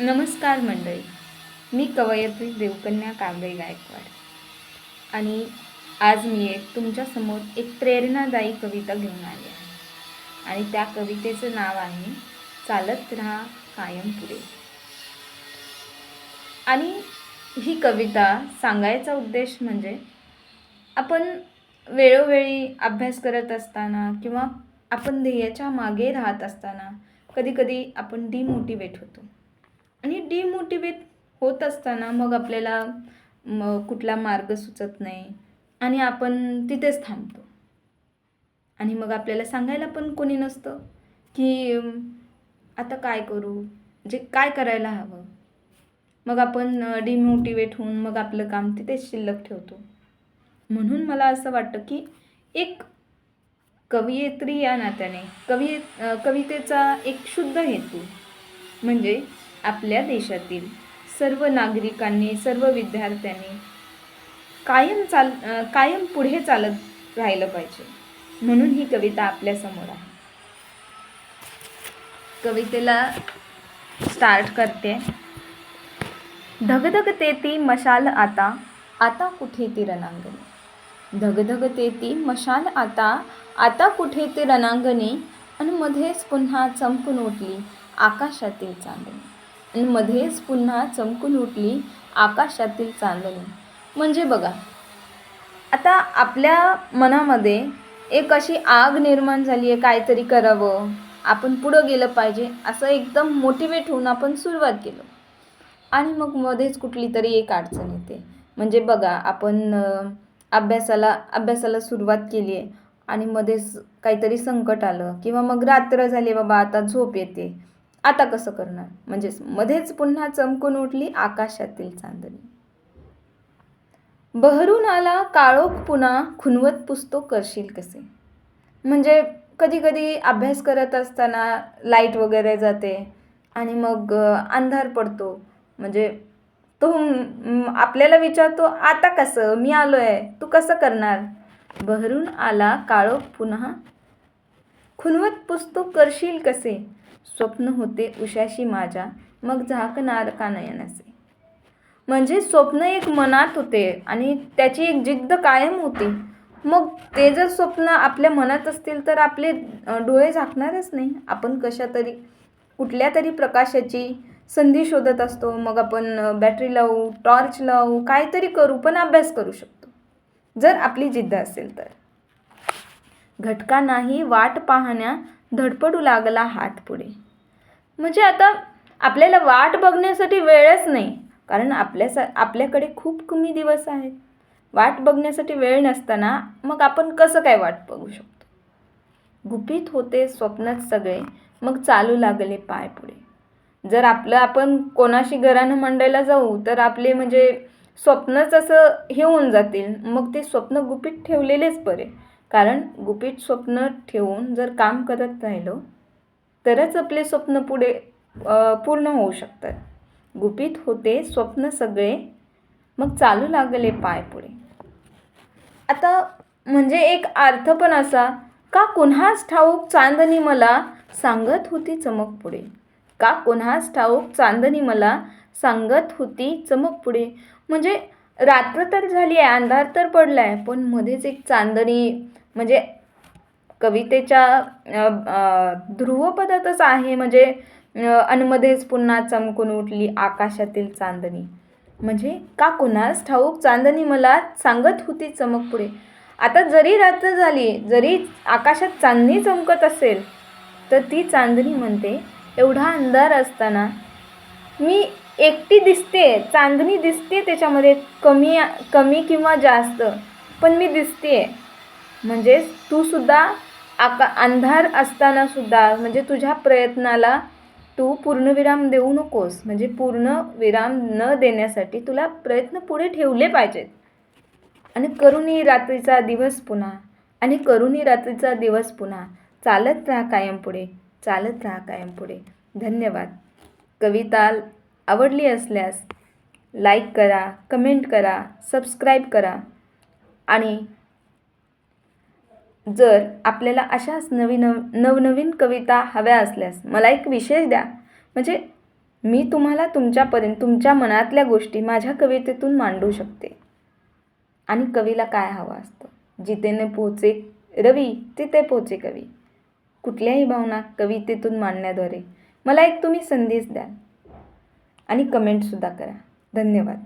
नमस्कार मंडळी. मी कवयत्री देवकन्या कांबळे गायकवाड. आणि आज मी एक तुमच्यासमोर एक प्रेरणादायी कविता घेऊन आली आहे. आणि त्या कवितेचं नाव आहे चालत राहा कायम पुढे. आणि ही कविता सांगायचा उद्देश म्हणजे आपण वेळोवेळी अभ्यास करत असताना किंवा आपण ध्येयाच्या मागे राहत असताना कधीकधी आपण डिमोटिवेट होतो. आणि डिमोटिवेट होत असताना मग आपल्याला म कुठला मार्ग सुचत नाही. आणि आपण तिथेच थांबतो. आणि मग आपल्याला सांगायला पण कोणी नसतं की आता काय करू? जे काय करायला हवं? मग आपण डिमोटिवेट होऊन मग आपलं काम तिथेच शिल्लक ठेवतो. म्हणून मला असं वाटतं की एक कवयित्री या नात्याने कवी कवितेचा एक शुद्ध हेतू म्हणजे आपल्या देशातील सर्व नागरिकांनी सर्व विद्यार्थ्यांनी कायम चाल कायम पुढे चालत राहिलं पाहिजे. म्हणून ही कविता आपल्यासमोर आहे. कवितेला स्टार्ट करते. धगधगते ती मशाल आता आता कुठे ती रणांगणी? धगधगते ती मशाल आता आता कुठे ती रणांगणी? आणि मध्येच पुन्हा चमकून उठली आकाशातील चांदणी. मध्येच पुन्हा चमकून उठली आकाशातील चांदणी. म्हणजे बघा आता आपल्या मनामध्ये एक अशी आग निर्माण झाली आहे काहीतरी करावं. आपण पुढं गेलं पाहिजे असं एकदम मोटिवेट होऊन आपण सुरुवात केलं. आणि मग मध्येच कुठली तरी एक अडचण येते. म्हणजे बघा आपण अभ्यासाला अभ्यासाला सुरुवात केली आहे आणि मध्येच काहीतरी संकट आलं. किंवा मग रात्र झाली बाबा आता झोप येते. आता कसं करणार? म्हणजेच मध्येच पुन्हा चमकून उठली आकाशातील चांदणी. बहरून आला काळोख पुन्हा खुनवत पुसतो करशील कसे? म्हणजे कधी कधी अभ्यास करत असताना लाइट वगैरे जाते आणि मग अंधार पडतो. म्हणजे तो आपल्याला विचारतो आता कसं? मी आलो आहे तू कसं करणार? बहरून आला काळोख पुन्हा खुनवत पुसतो करशील कसे? स्वप्न होते उशाशी माझ्या मग झाकणार का नयनाचे? म्हणजे स्वप्न एक मनात होते आणि त्याची एक जिद्द कायम होती. मग ते जर स्वप्न आपल्या मनात असतील तर आपले डोळे झाकणारच नाही. आपण कशा तरी कुठल्या तरी प्रकाशाची संधी शोधत असतो. मग आपण बॅटरी लावू टॉर्च लावू काहीतरी करू पण अभ्यास करू शकतो. जर आपली जिद्द असेल तर. घटका नाही वाट पाहण्या धडपडू लागला हात पुढे. म्हणजे आता आपल्याला वाट बघण्यासाठी वेळच नाही कारण आपल्यासा आपल्याकडे खूप कमी दिवस आहेत. वाट बघण्यासाठी वेळ नसताना मग आपण कसं काय वाट बघू शकतो? गुपित होते स्वप्नात सगळे मग चालू लागले पाय पुढे. जर आपलं आपण कोणाशी घरानं मंडायला जाऊ तर आपले म्हणजे स्वप्नच असं हे होऊन जातील. मग ते स्वप्न गुपित ठेवलेलेच बरे. कारण गुपित स्वप्न ठेवून जर काम करत राहिलो तरच आपले स्वप्न पुढे पूर्ण होऊ शकतात. गुपित होते स्वप्न सगळे मग चालू लागले पाय पुढे. आता म्हणजे एक अर्थ पण असा का कोणास ठाऊक चांदणी मला सांगत होती चमक पुढे? का कोणास ठाऊक चांदणी मला सांगत होती चमक पुढे? म्हणजे रात्र तर झाली आहे अंधार तर पडला आहे पण मध्येच एक चांदणी म्हणजे कवितेच्या ध्रुवपदातच आहे. म्हणजे अनमध्येच पुन्हा चमकून उठली आकाशातील चांदणी. म्हणजे का कोणास ठाऊक चांदणी मला सांगत होती चमक पुढे. आता जरी रात्र झाली जरी आकाशात चांदणी चमकत असेल तर ती चांदणी म्हणते एवढा अंधार असताना मी एकटी दिसते चांदणी दिसते त्याच्यामध्ये कमी कमी किंवा जास्त पण मी दिसते म्हणजेच तूसुद्धा आका अंधार असताना सुद्धा म्हणजे तुझ्या प्रयत्नाला तू पूर्णविराम देऊ नकोस. म्हणजे पूर्ण विराम न देण्यासाठी तुला प्रयत्न पुढे ठेवले पाहिजेत. आणि करुणी रात्रीचा दिवस पुन्हा आणि करुणी रात्रीचा दिवस पुन्हा. चालत राहा कायम पुढे चालत राहा कायम पुढे. धन्यवाद. कविता आवडली असल्यास लाईक करा कमेंट करा सबस्क्राईब करा. आणि जर आपल्याला अशाच नवीन नवनवीन कविता हव्या असल्यास मला एक विशेष द्या. म्हणजे मी तुम्हाला तुमच्यापर्यंत तुमच्या मनातल्या गोष्टी माझ्या कवितेतून मांडू शकते. आणि कवीला काय हवं असतं? जिथेने पोहोचे रवी तिथे पोहोचे कवी. कुठल्याही भावना कवितेतून मांडण्याद्वारे मला एक तुम्ही संदेश द्याल आणि कमेंटसुद्धा करा. धन्यवाद.